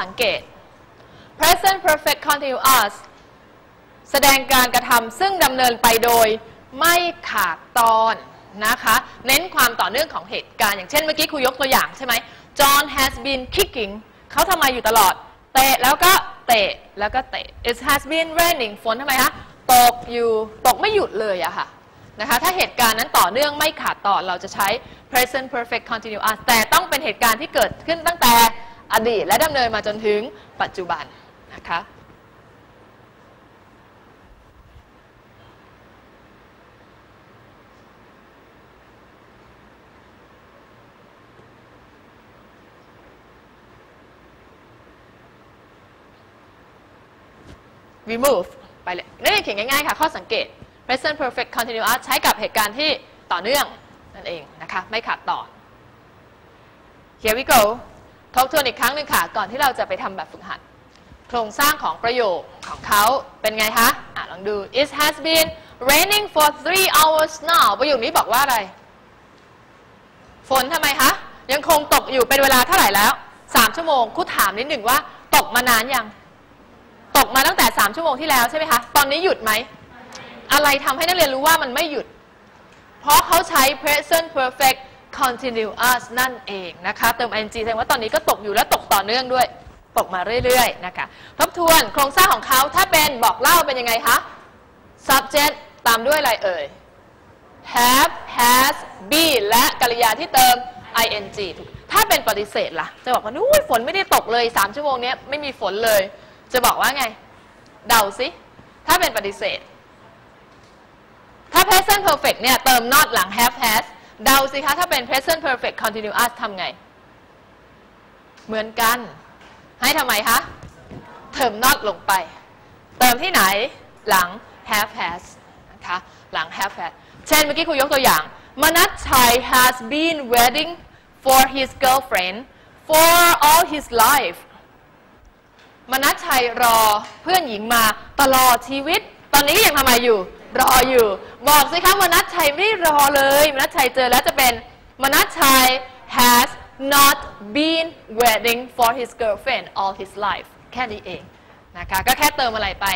สังเกต present perfect continuous แสดงการกระทำซึ่งดำเนินไปโดยไม่ขาดตอนนะคะ เน้นความต่อเนื่องของเหตุการณ์ อย่างเช่นเมื่อกี้ครูยกตัวอย่างใช่ไหม John has been kicking เขาทำไมอยู่ตลอด เตะแล้วก็เตะแล้วก็เตะ it has been raining ฝนทำไมคะตกอยู่ตกไม่หยุดเลยอะค่ะนะคะถ้าเหตุการณ์นั้นต่อเนื่องไม่ขาดตอนเราจะใช้ present perfect continuous แต่ต้องเป็นเหตุการณ์ที่เกิดขึ้นตั้งแต่ อดีตและดำเนินมาจนถึงปัจจุบันนะคะ remove ไปเลยนี่เขียนง่ายๆค่ะ ข้อสังเกต present perfect continuous ใช้กับเหตุการณ์ที่ต่อเนื่องนั่นเองนะคะ ไม่ขาดตอน here we go ทบทวนอีกครั้งหนึ่งค่ะ ก่อนที่เราจะไปทำแบบฝึกหัด โครงสร้างของประโยคของเขาเป็นไงคะอะลองดู it has been raining for three hours now ประโยคนี้บอกว่าอะไร ฝนทำไมคะ ยังคงตกอยู่เป็นเวลาเท่าไหร่แล้ว3ชั่วโมงครูถามนิดหนึ่งว่า ตกมานานยัง ตกมาตั้งแต่3ชั่วโมงที่แล้วใช่ไหมคะ ตอนนี้หยุดไหม อะไรทำให้นักเรียนรู้ว่ามันไม่หยุด เพราะเขาใช้ present perfect continuous นั่นเองนะคะ เติม ing แสดงว่าตอนนี้ก็ตกอยู่และตกต่อเนื่องด้วย ตกมาเรื่อยๆนะคะ ทบทวนโครงสร้างของเขาถ้าเป็นบอกเล่าเป็นยังไงคะ subject ตามด้วยอะไรเอ่ย have has be และกริยาที่เติม ing ถ้าเป็นปฏิเสธล่ะ จะบอกว่าอุ้ยฝนไม่ได้ตกเลย 3 ชั่วโมงนี้ไม่มีฝนเลย จะบอกว่าไง เดาสิ ถ้าเป็นปฏิเสธ ถ้า present perfect เนี่ย เติม not หลัง have has เดาสิคะถ้าเป็น present perfect continuous ทำไง เหมือนกัน ให้ทำไมคะ เติม not ลงไป เติมที่ไหนหลัง have has นะคะหลัง have has เช่นเมื่อกี้ครูยกตัวอย่างมนัทชัย has been waiting for his girlfriend for all his life มนัชชัยรอเพื่อนหญิงมาตลอดชีวิต ตอนนี้ยังทำไมอยู่ รออยู่ บอกสิคะมนัชชัยไม่รอเลยมนัชชัยเจอแล้วจะเป็นมนัชชัย has not been waiting for his girlfriend all his life แค่นี้เองนะคะก็แค่เติมอะไรไป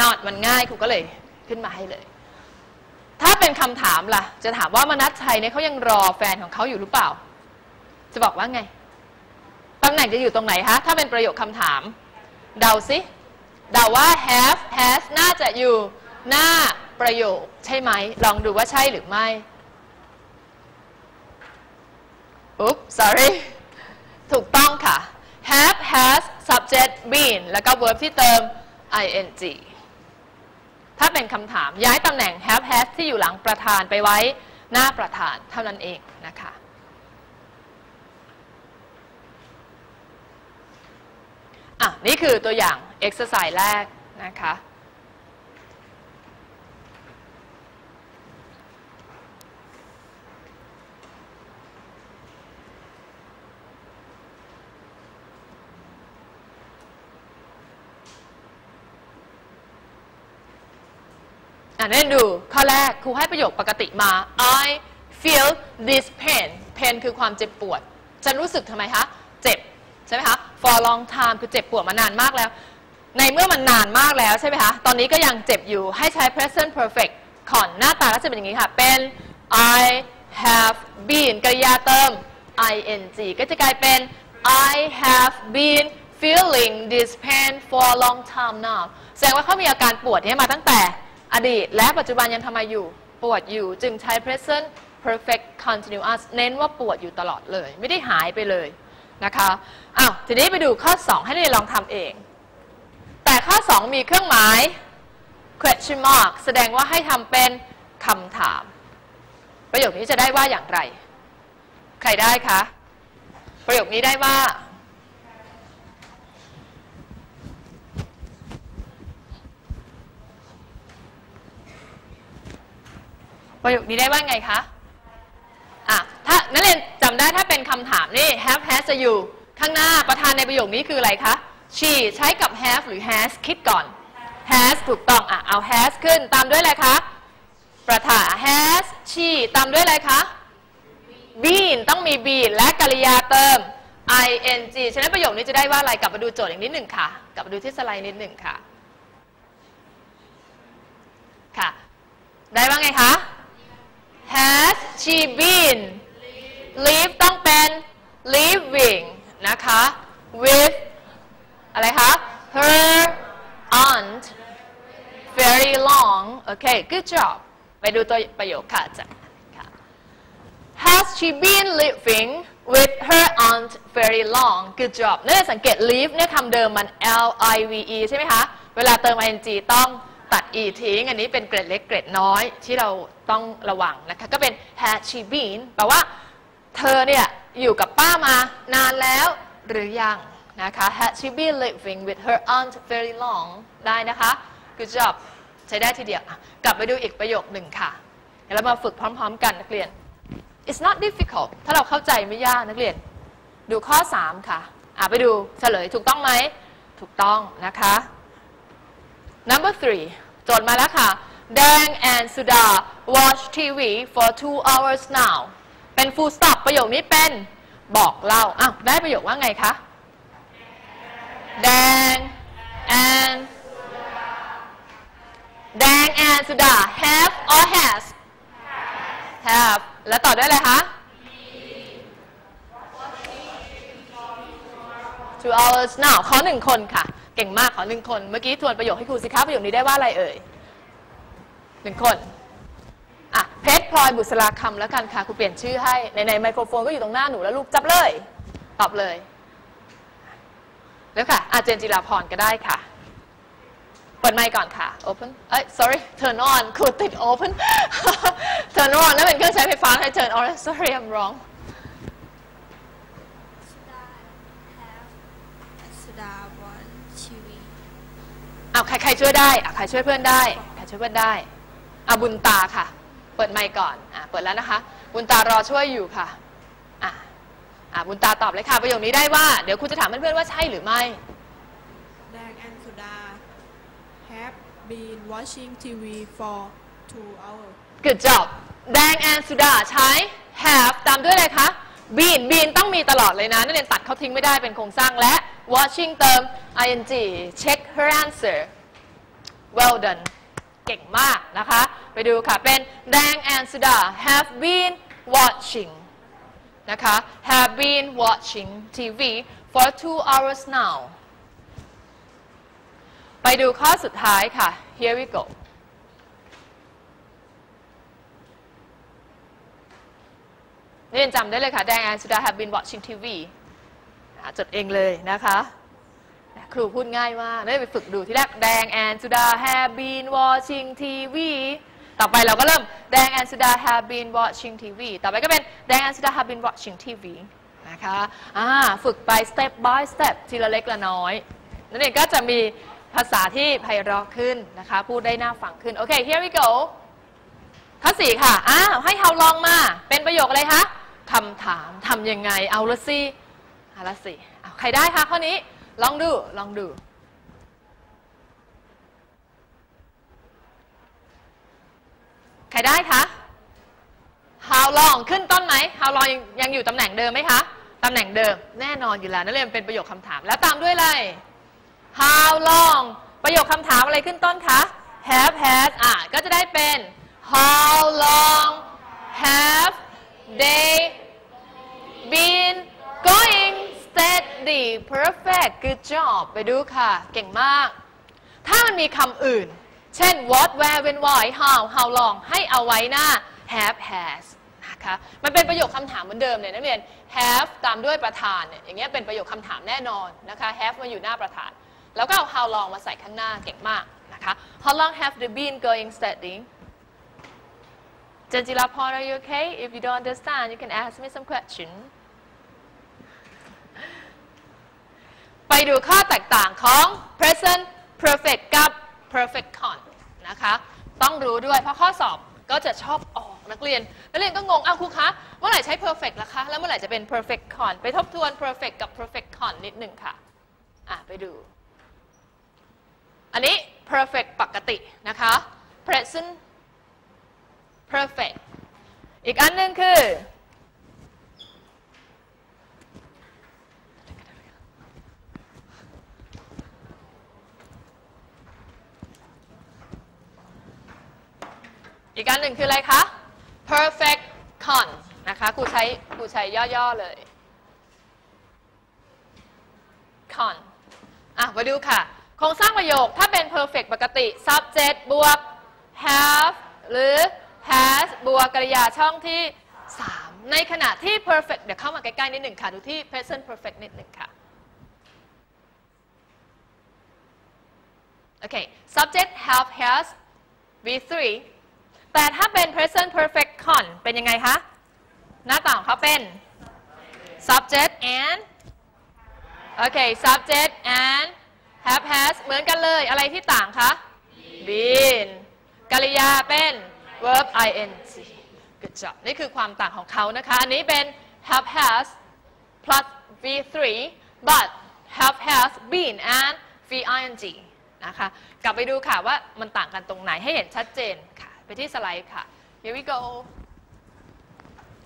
not มันง่ายครูก็เลยขึ้นมาให้เลย ถ้าเป็นคำถามล่ะ จะถามว่ามนัชชัยเนี่ยเขายังรอแฟนของเขาอยู่หรือเปล่า จะบอกว่าไงตำแหน่งจะอยู่ตรงไหนคะถ้าเป็นประโยคคำถาม เดาสิเดาว่า have has น่าจะอยู่หน้า ประโยคใช่ไหม ลองดูว่าใช่หรือไม่อุ๊บ sorry ถูกต้องค่ะ have has subject been แล้วก็ verb ที่เติม ing ถ้าเป็นคำถามย้ายตำแหน่ง have has ที่อยู่หลังประธานไปไว้หน้าประธานเท่านั้นเองนะคะอะ นี่คือตัวอย่าง exercise แรกนะคะ อะเล่นดู ข้อแรกครูให้ประโยคปกติมา I feel this pain pain คือความเจ็บปวด ฉันรู้สึกทำไมคะ เจ็บ ใช่ไหมคะ for long time คือเจ็บปวดมานานมากแล้ว ในเมื่อมันนานมากแล้วใช่ไหมคะ ตอนนี้ก็ยังเจ็บอยู่ ให้ใช้ present perfect ก่อนหน้าตาก็จะเป็นอย่างนี้ค่ะ เป็น I have been กริยาเติม ing ก็จะกลายเป็น I have been feeling this pain for a long time now แสดงว่าเขามีอาการปวดนี้มาตั้งแต่ อดีต และปัจจุบันยังทำไมอยู่ ปวดอยู่จึงใช้ present perfect continuous เน้นว่าปวดอยู่ตลอดเลย ไม่ได้หายไปเลยนะคะอ้าวทีนี้ไปดูข้อ 2 ให้นักเรียนลองทำเอง แต่ข้อ 2 มีเครื่องหมาย question mark แสดงว่าให้ทำเป็นคำถาม ประโยคนี้จะได้ว่าอย่างไร ใครได้คะ ประโยคนี้ได้ว่า ประโยคนี้ได้ว่าไงคะอะถ้านักเรียนจำได้ถ้าเป็นคำถามนี่ have has จะอยู่ข้างหน้าประธานในประโยคนี้คืออะไรคะ she ใช้กับ have หรือ has คิดก่อน has ถูกต้องอะเอา has ขึ้นตามด้วยอะไรคะ ประธาน has she ตามด้วยอะไรคะ been ต้องมี been และกริยาเติม ing ฉะนั้นประโยคนี้จะได้ว่าอะไรกลับมาดูโจทย์อีกนิดหนึ่งค่ะ กลับมาดูที่สไลด์นิดหนึ่งค่ะ ค่ะ ได้ว่าไงคะ has she been live ต้องเป็น living นะคะ with อะไรคะ her aunt very long โอเค good job ไปดูตัวประโยคค่ะจ้ะค่ะ Has she been living with her aunt very long good job เนี่ยสังเกต live เนี่ยคำเดิมมัน l i v e ใช่ไหมคะ เวลาเติม ing ต้อง ตัด e ทิ้ง อันนี้เป็นเกรดเล็กเกรดน้อยที่เราต้องระวังนะคะก็เป็น has she been แปลว่าเธอเนี่ยอยู่กับป้ามานานแล้วหรือยังนะคะ Had she been living with her aunt very long ได้นะคะ good job ใช้ได้ทีเดียว กลับไปดูอีกประโยคหนึ่งค่ะ เดี๋ยวเรามาฝึกพร้อมๆ กันนักเรียน it's not difficult ถ้าเราเข้าใจไม่ยากนักเรียน ดูข้อ 3 ค่ะอะ ไปดูเฉลยถูกต้องไหม ถูกต้องนะคะ number three จทย์มาแล้วค่ะ Dang and Suda watch TV for two hours now เป็น full stop ประโยคนี้เป็นบอกเล่าอ้าวได้ประโยคว่าไงคะ Dang and Dang and Suda have or has have แล้วต่อด้วยอะไรคะ two hours now ขอหนึ่งคนค่ะ เก่งมากขอหนึ่งคน เมื่อกี้ทวนประโยคให้ครูสิคะประโยคนี้ได้ว่าอะไรเอ่ยหนึ่งคนอะเพชรพลอยบุษราคำแล้วกันค่ะครูเปลี่ยนชื่อให้ในในไมโครโฟนก็อยู่ตรงหน้าหนูแล้วลูกจับเลย ตอบเลย แล้วค่ะ อาเจนจิราพรก็ได้ค่ะเปิดไมค์ก่อนค่ะ open เอ้ย sorry turn on ครูติด open turn on แล้วเป็นเครื่องใช้ไฟฟ้าให้ turn on sorry I'm wrong Suda have Suda one TV เอาใครใครช่วยได้อะใครช่วยเพื่อนได้ใครช่วยเพื่อนได้เอาบุญตาค่ะ เปิดไมค์ก่อนอะเปิดแล้วนะคะ บุญตารอช่วยอยู่ค่ะอะอะบุญตาตอบเลยค่ะ ประโยคนี้ได้ว่า เดี๋ยวครูจะถามเพื่อนๆว่าใช่หรือไม่ Dang and Suda have been watching TV for two hours. Good job แดงแอนสุดาใช้ have ตามด้วยอะไรคะ been been ต้องมีตลอดเลยนะนักเรียนตัดเขาทิ้งไม่ได้เป็นโครงสร้างและ watching เติม ing check her answer well done เก่งมากนะคะ ไปดูค่ะ เป็นแดงแอนสุดา have been watching นะคะ have been watching TV for two hours now ไปดูข้อสุดท้ายค่ะ here we go เรียนจำได้เลยค่ะ แดงแอนสุดา have been watching TV จดเองเลยนะคะ ครูพูดง่ายมากได้ไปฝึกดูที่แรกแดงแอนสุดา have been watching TV ต่อไปเราก็เริ่มแดงแอนสุดา have been watching TV ต่อไปก็เป็นแดงแอนสุดา have been watching TV นะคะอ่าฝึกไป step by step ทีละเล็กละน้อยนั่นเองก็จะมีภาษาที่ไพเราะขึ้นนะคะ พูดได้น่าฟังขึ้น โอเค here we go ข้อสี่ค่ะอ้าวให้ how long มา เป็นประโยคอะไรคะคำถามทำยังไง เอาละสิเอาละสิเอาใครได้คะข้อนี้ ลองดู ลองดู ใครได้คะ how long ขึ้นต้นไหม how long ยังยังอยู่ตำแหน่งเดิมไหมคะ ตำแหน่งเดิม แน่นอนอยู่แล้ว นั่นเลยเป็นประโยคคำถาม แล้วตามด้วยอะไร how long ประโยคคำถามอะไรขึ้นต้นคะ have had อะ ก็จะได้เป็น how long have they been going said ดี perfect good job ไปดูค่ะ เก่งมาก ถ้ามันมีคำอื่น เช่น what where when why how how long ให้เอาไว้หน้า have has นะคะมันเป็นประโยคคำถามเหมือนเดิมเลยนักเรียน have ตามด้วยประธานเนี่ยอย่างเงี้ยเป็นประโยคคำถามแน่นอนนะคะ have มาอยู่หน้าประธาน แล้วก็เอา how long มาใส่ข้างหน้าเก่งมากนะคะ how long have you been going studying จันจิราพร are you okay if you don't understand you can ask me some questions ไปดูข้อแตกต่างของ present perfect กับ perfect con นะคะ ต้องรู้ด้วยเพราะข้อสอบก็จะชอบออกนักเรียน นักเรียนก็งงอ้าวครูคะเมื่อไหร่ใช้ perfect ล่ะคะ แล้วเมื่อไหร่จะเป็น perfect con ไปทบทวน perfect กับ perfect con นิดหนึ่งค่ะ อะ ไปดู อันนี้ perfect ปกตินะคะ present perfect อีกอันหนึ่งคือ อีกการหนึ่งคืออะไรคะ perfect con นะคะครูใช้ครูใช้ย่อ ๆ เลย con อะ มาดูค่ะ โครงสร้างประโยคถ้าเป็น perfect ปกติ subject บวก have หรือ has บวกกริยาช่องที่ 3 ในขณะที่ perfect เดี๋ยวเข้ามาใกล้ๆนิดหนึ่งค่ะ ดูที่ present perfect นิดหนึ่งค่ะโอเค subject have has v3 แต่ถ้าเป็น present perfect con เป็นยังไงคะ หน้าต่างเขาเป็น subject and โอเค subject and have has เหมือนกันเลย อะไรที่ต่างคะ been กริยาเป็น verb ing good job นี่คือความต่างของเขานะคะ อันนี้เป็น have has plus v3 but have has been and v ing นะคะ กลับไปดูค่ะว่ามันต่างกันตรงไหนให้เห็นชัดเจนค่ะ ไปที่สไลด์ค่ะ here we go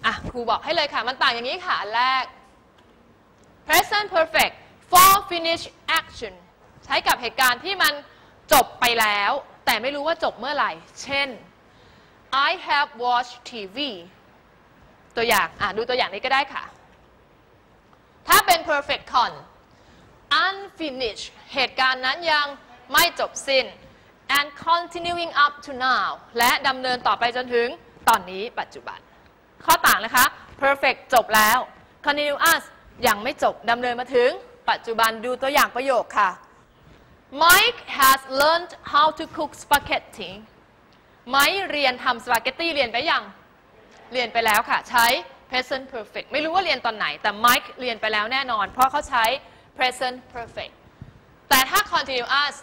อะครูบอกให้เลยค่ะ มันต่างอย่างนี้ค่ะอันแรก present perfect for finish action ใช้กับเหตุการณ์ที่มันจบไปแล้ว แต่ไม่รู้ว่าจบเมื่อไหร่ เช่น I have watched TV ตัวอย่าง อะ ดูตัวอย่างนี้ก็ได้ค่ะ ถ้าเป็น perfect con unfinished เหตุการณ์นั้นยังไม่จบสิ้น and continuing up to now และดำเนินต่อไปจนถึงตอนนี้ปัจจุบัน ข้อต่างนะคะ perfect จบแล้ว continuous ยังไม่จบดำเนินมาถึง ปัจจุบันดูตัวอย่างประโยคค่ะ Mike has learned how to cook spaghetti ไม้เรียนทำสปาเกตตี้เรียนไปยัง เรียนไปแล้วค่ะ ใช้ present perfect ไม่รู้ว่าเรียนตอนไหน แต่ Mike เรียนไปแล้วแน่นอน เพราะเขาใช้ present perfect แต่ถ้า continuous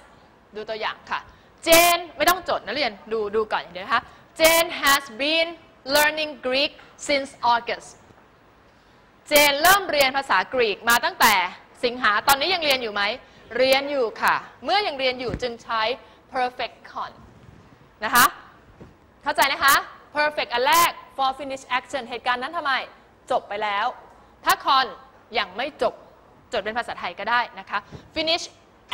ดูตัวอย่างค่ะ Jane ไม่ต้องจดนะเรียนดูดูก่อนอย่างเดียวนะคะ Jane has been learning Greek since August เจนเริ่มเรียนภาษากรีกมาตั้งแต่สิงหาตอนนี้ยังเรียนอยู่ไหม เรียนอยู่ค่ะ เมื่อยังเรียนอยู่จึงใช้ perfect con นะคะ เข้าใจนะคะ perfect อันแรก for finish action เหตุการณ์นั้นทำไม จบไปแล้ว ถ้า con ยังไม่จบ จดเป็นภาษาไทยก็ได้นะคะ finish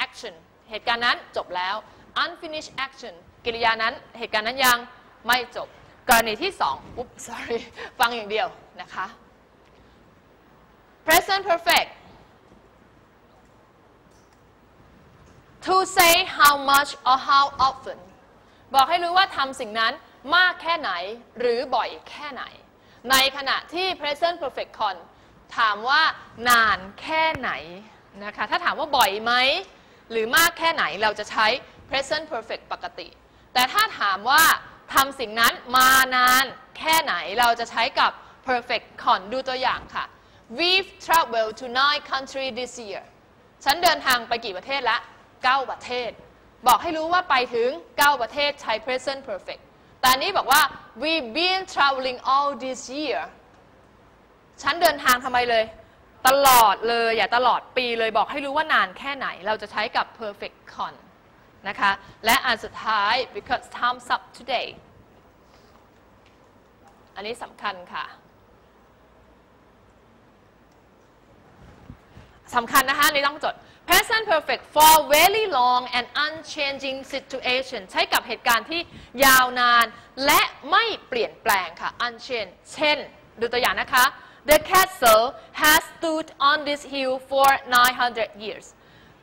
action เหตุการณ์นั้นจบแล้ว unfinished action กิริยานั้นเหตุการณ์นั้นยังไม่จบ กรณีที่2อุ๊บ sorry ฟังอย่างเดียวนะคะ present perfect to say how much or how often บอกให้รู้ว่าทำสิ่งนั้นมากแค่ไหนหรือบ่อยแค่ไหน ในขณะที่ present perfect con ถามว่านานแค่ไหนนะคะ ถ้าถามว่าบ่อยไหม หรือมากแค่ไหนเราจะใช้ present perfect ปกติ แต่ถ้าถามว่าทำสิ่งนั้นมานานแค่ไหนเราจะใช้กับ perfect con ดูตัวอย่างค่ะ We've traveled to nine countries this year ฉันเดินทางไปกี่ประเทศละ 9 ประเทศ บอกให้รู้ว่าไปถึง 9 ประเทศใช้ present perfect แต่อันนี้บอกว่า we've been traveling all this year ฉันเดินทางทำไมเลย ตลอดเลย อย่าตลอดปีเลยบอกให้รู้ว่านานแค่ไหน เราจะใช้กับ perfect con นะคะ และอันสุดท้าย because time's up today อันนี้สำคัญค่ะสำคัญนะคะนี่ต้องจด present perfect for very long and unchanging situation ใช้กับเหตุการณ์ที่ยาวนาน และไม่เปลี่ยนแปลงค่ะ unchanged เช่น ดูตัวอย่างนะคะ The castle has stood on this hill for 900 years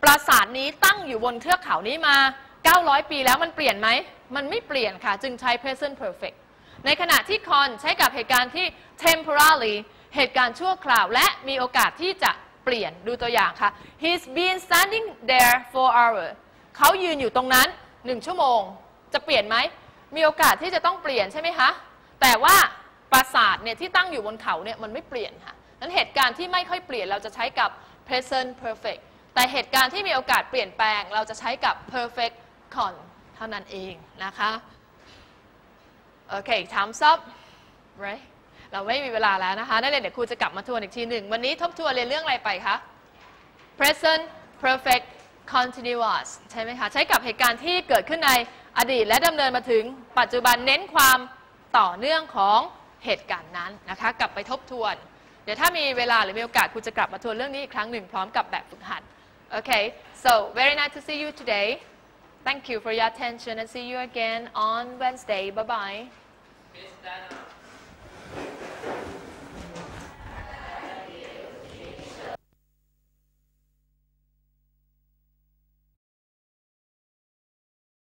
ปราสาทนี้ตั้งอยู่บนเทือกเขานี้มา 900 ปีแล้วมันเปลี่ยนไหม มันไม่เปลี่ยนค่ะ จึงใช้ present perfect ในขณะที่ con ใช้กับเหตุการณ์ที่ temporarily เหตุการณ์ชั่วคราว และมีโอกาสที่จะเปลี่ยนดูตัวอย่างค่ะ he's been standing there for hours เขายืนอยู่ตรงนั้น 1 ชั่วโมง จะเปลี่ยนไหม มีโอกาสที่จะต้องเปลี่ยนใช่ไหมคะ แต่ว่าปราสาทเนี่ยที่ตั้งอยู่บนเขาเนี่ยมันไม่เปลี่ยนค่ะนั้นเหตุการณ์ที่ไม่ค่อยเปลี่ยนเราจะใช้กับ present perfect แต่เหตุการณ์ที่มีโอกาสเปลี่ยนแปลง เราจะใช้กับ perfect con เท่านั้นเองนะคะโอเค time's up right เราไม่มีเวลาแล้วนะคะนักเรียนเดี๋ยวครูจะกลับมาทวนอีกทีหนึ่ง วันนี้ทบทวนเรียนเรื่องอะไรไปคะ present perfect continuous ใช่ไหมคะ ใช้กับเหตุการณ์ที่เกิดขึ้นในอดีตและดำเนินมาถึงปัจจุบันเน้นความต่อเนื่องของเหตุการณ์นั้นนะคะ กลับไปทบทวน เดี๋ยวถ้ามีเวลาหรือมีโอกาสครูจะกลับมาทวนเรื่องนี้อีกครั้งหนึ่งพร้อมกับแบบฝึกหัด Okay, so very nice to see you today. Thank you for your attention and see you again on Wednesday. Bye-bye.